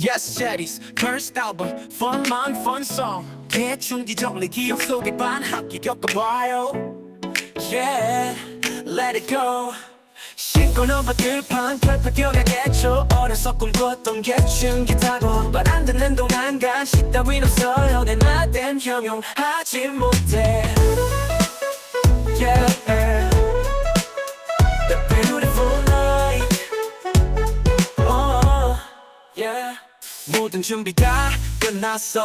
Yes, Jetty's first album, fun man, fun song. 대충 뒤정리 기억 속에 반학기 겪어봐요. Yeah, let it go. 씻고 넘어 들판 펄펄 뛰어가겠죠 어려서 꿈꿨던 개춘기 타고 말 안 듣는 동안 간식 따윈 없어요 내 나댄 형용하지 못해 Yeah The beautiful night oh, yeah. 모든 준비 다 끝났어.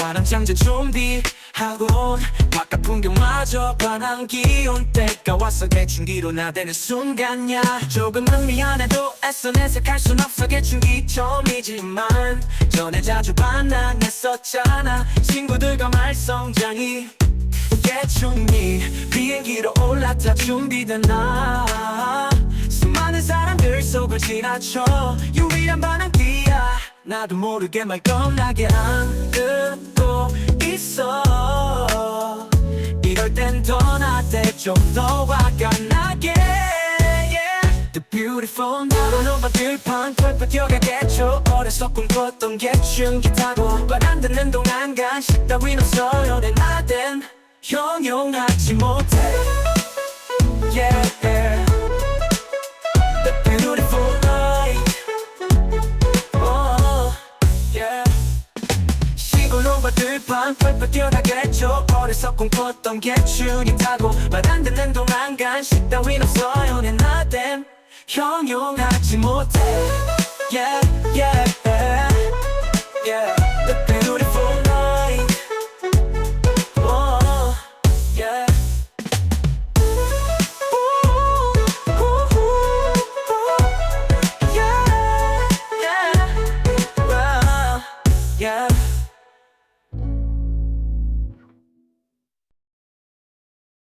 와랑장전 준비하고 바깥 풍경마저 반한 기온. 때가 왔어. 개춘기로 나대는 순간야. 조금은 미안해도 애써 내색할 순 없어. 개춘기 처음이지만 전에 자주 만나냈었잖아. 친구들과 말썽장이 개춘기 비행기로 올라타 준비된 나. 수많은 사람들 속을 지나쳐 유일한 반항기야 나도 모르게 말 겁나게 안 듣고 있어. 이럴 땐 떠나대 좀더 화가 나게. The beautiful 나로 넘어 들판 펄펄 뛰어가겠죠 어려서 꿈꿨던 개춘기 타고 말안 듣는 동안 간식 따윈 없어요 내 나댄 형용하지 못 들판 펄펄 뛰어가겠죠. 어려서 꿈꿨던 개춘이 타고 말 안 듣는 동안 간식 따윈 없어요. 내 나댐 형용하지 못해. Yeah,